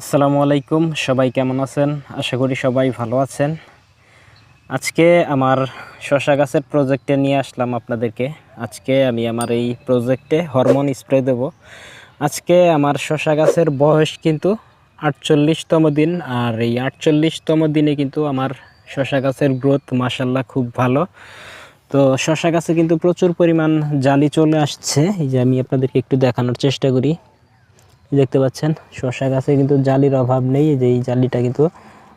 আসসালামু আলাইকুম, সবাই কেমন আছেন? আশা করি সবাই ভালো আছেন। আজকে আমার শশা গাছের প্রজেক্টে নিয়ে আসলাম আপনাদেরকে। আজকে আমি আমার এই প্রজেক্টে হরমোন স্প্রে দেব। আজকে আমার শশা গাছের বয়স কিন্তু আটচল্লিশতম দিন, আর এই আটচল্লিশতম দিনে কিন্তু আমার শশা গাছের গ্রোথ মাসাল্লাহ খুব ভালো। তো শশা গাছে কিন্তু প্রচুর পরিমাণ জালি চলে আসছে। এই যে আমি আপনাদেরকে একটু দেখানোর চেষ্টা করি। দেখতে পাচ্ছেন শশা গাছে কিন্তু জালির অভাব নেই যে এই জালিটা কিন্তু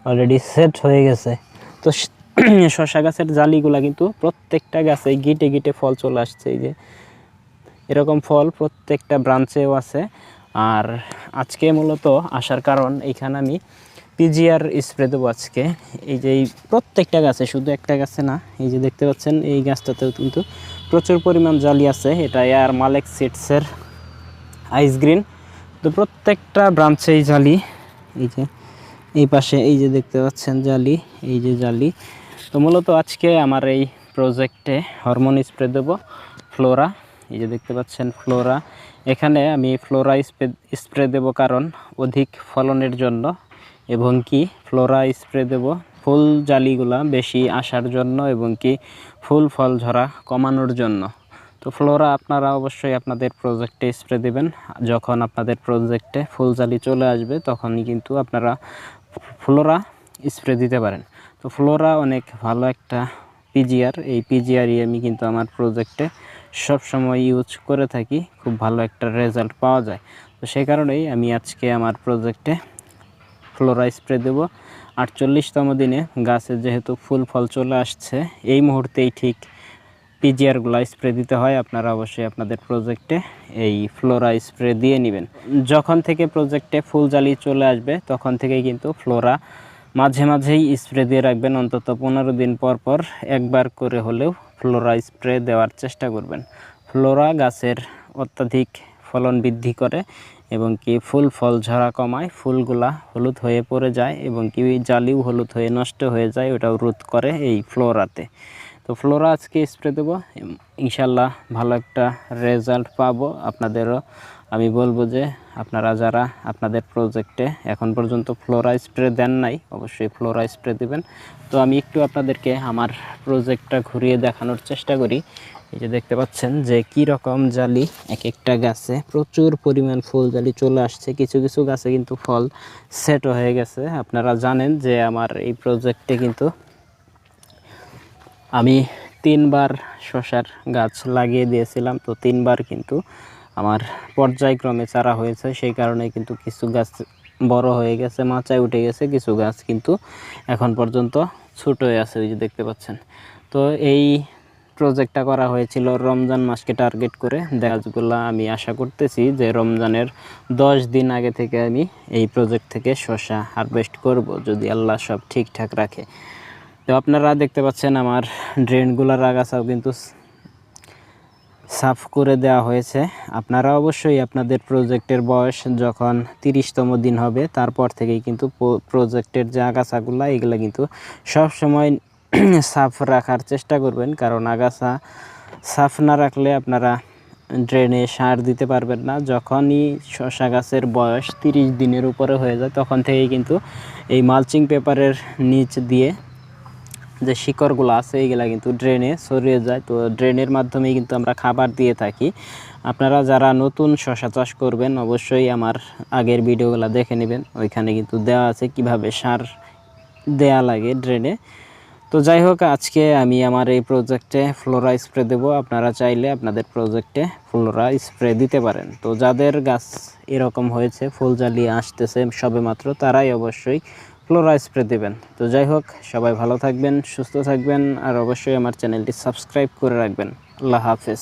অলরেডি সেট হয়ে গেছে। তো শশা গাছের জালিগুলা কিন্তু প্রত্যেকটা গাছে গিটে গিটে ফল চলে আসছে, এই যে। এরকম ফল প্রত্যেকটা ব্রাঞ্চেও আছে। আর আজকে মূলত আসার কারণ এইখানে আমি পিজিআর স্প্রে দেবো আজকে। এই যে এই প্রত্যেকটা গাছে, শুধু একটা গাছে না, এই যে দেখতে পাচ্ছেন, এই গাছটাতেও কিন্তু প্রচুর পরিমাণ জালি আছে। এটা এয়ার মালেক সিডসের আইস গ্রিন তো প্রত্যেকটা ব্রাঞ্চেই জালি, এই যে, এই পাশে, এই যে দেখতে পাচ্ছেন জালি, এই যে জালি। তো মূলত আজকে আমার এই প্রজেক্টে হরমোন স্প্রে দেবো ফ্লোরা এই যে দেখতে পাচ্ছেন ফ্লোরা এখানে আমি ফ্লোরা স্প্রে স্প্রে দেবো কারণ অধিক ফলনের জন্য এবং কি ফ্লোরা স্প্রে দেব। ফুল জালিগুলা বেশি আসার জন্য এবং কি ফুল ফল ঝরা কমানোর জন্য। তো ফ্লোরা আপনারা অবশ্যই আপনাদের প্রজেক্টে স্প্রে দেবেন। যখন আপনাদের প্রজেক্টে ফুল জালি চলে আসবে, তখনই কিন্তু আপনারা ফ্লোরা স্প্রে দিতে পারেন। তো ফ্লোরা অনেক ভালো একটা পিজিআর এই পিজিআরই আমি কিন্তু আমার প্রজেক্টে সব সময় ইউজ করে থাকি। খুব ভালো একটা রেজাল্ট পাওয়া যায়। তো সেই কারণেই আমি আজকে আমার প্রজেক্টে ফ্লোরা স্প্রে দেবো। আটচল্লিশতম দিনে গাছে যেহেতু ফুল ফল চলে আসছে, এই মুহূর্তেই ঠিক পিজিআরগুলো স্প্রে দিতে হয়, আপনারা অবশ্যই আপনাদের প্রজেক্টে এই ফ্লোরা স্প্রে দিয়ে নেবেন। যখন থেকে প্রজেক্টে ফুল জালি চলে আসবে, তখন থেকেই কিন্তু ফ্লোরা মাঝে মাঝেই স্প্রে দিয়ে রাখবেন। অন্তত পনেরো দিন পর পর একবার করে হলেও ফ্লোরা স্প্রে দেওয়ার চেষ্টা করবেন। ফ্লোরা গাছের অত্যাধিক ফলন বৃদ্ধি করে এবং কি ফুল ফল ঝরা কমায়, ফুলগুলা হলুদ হয়ে পড়ে যায় এবং কি জালিও হলুদ হয়ে নষ্ট হয়ে যায়, ওটাও রোধ করে এই ফ্লোরাতে। তো ফ্লোরা আজকে স্প্রে দেবো। ইনশাল্লাহ ভালো একটা রেজাল্ট পাবো আপনাদেরও। আমি বলব যে আপনারা যারা আপনাদের প্রজেক্টে এখন পর্যন্ত ফ্লোরা স্প্রে দেন নাই, অবশ্যই ফ্লোরা স্প্রে দেবেন। তো আমি একটু আপনাদেরকে আমার প্রজেক্টটা ঘুরিয়ে দেখানোর চেষ্টা করি। এই যে দেখতে পাচ্ছেন যে কি রকম জালি এক একটা গাছে, প্রচুর পরিমাণ ফুল জালি চলে আসছে। কিছু কিছু গাছে কিন্তু ফল সেট হয়ে গেছে। আপনারা জানেন যে আমার এই প্রজেক্টে কিন্তু আমি তিনবার শশার গাছ লাগিয়ে দিয়েছিলাম, তো তিনবার কিন্তু আমার পর্যায়ক্রমে চারা হয়েছে। সেই কারণে কিন্তু কিছু গাছ বড় হয়ে গেছে, মাচায় উঠে গেছে, কিছু গাছ কিন্তু এখন পর্যন্ত ছোট হয়ে আছে, ওই যে দেখতে পাচ্ছেন। তো এই প্রজেক্টটা করা হয়েছিল রমজান মাসকে টার্গেট করে। গাছগুলা আমি আশা করতেছি যে রমজানের দশ দিন আগে থেকে আমি এই প্রজেক্ট থেকে শশা হারভেস্ট করব, যদি আল্লাহ সব ঠিকঠাক রাখে। তো আপনারা দেখতে পাচ্ছেন আমার ড্রেনগুলোর আগাছাও কিন্তু সাফ করে দেওয়া হয়েছে। আপনারা অবশ্যই আপনাদের প্রজেক্টের বয়স যখন তিরিশতম দিন হবে, তারপর থেকেই কিন্তু প্রজেক্টের যে আগাছাগুলো, এগুলো কিন্তু সব সময় সাফ রাখার চেষ্টা করবেন। কারণ আগাছা সাফ না রাখলে আপনারা ড্রেনে সার দিতে পারবেন না। যখনই শশা গাছের বয়স তিরিশ দিনের উপরে হয়ে যায়, তখন থেকেই কিন্তু এই মালচিং পেপারের নিচ দিয়ে যে শিকড়গুলো আছে এইগুলা কিন্তু ড্রেনে ছড়িয়ে যায়। তো ড্রেনের মাধ্যমেই কিন্তু আমরা খাবার দিয়ে থাকি। আপনারা যারা নতুন শশা চাষ করবেন, অবশ্যই আমার আগের ভিডিওগুলো দেখে নেবেন। ওইখানে কিন্তু দেওয়া আছে কীভাবে সার দেয়া লাগে ড্রেনে তো যাই হোক, আজকে আমি আমার এই প্রজেক্টে ফ্লোরা স্প্রে দেবো। আপনারা চাইলে আপনাদের প্রজেক্টে ফ্লোরা স্প্রে দিতে পারেন। তো যাদের গাছ এরকম হয়েছে ফুল জ্বালিয়ে আসতেছে সবেমাত্র, তারাই অবশ্যই ফ্লোরা স্প্রে দেবেন। তো যাই হোক, সবাই ভালো থাকবেন, সুস্থ থাকবেন, আর অবশ্যই আমার চ্যানেলটি সাবস্ক্রাইব করে রাখবেন। আল্লাহ হাফেজ।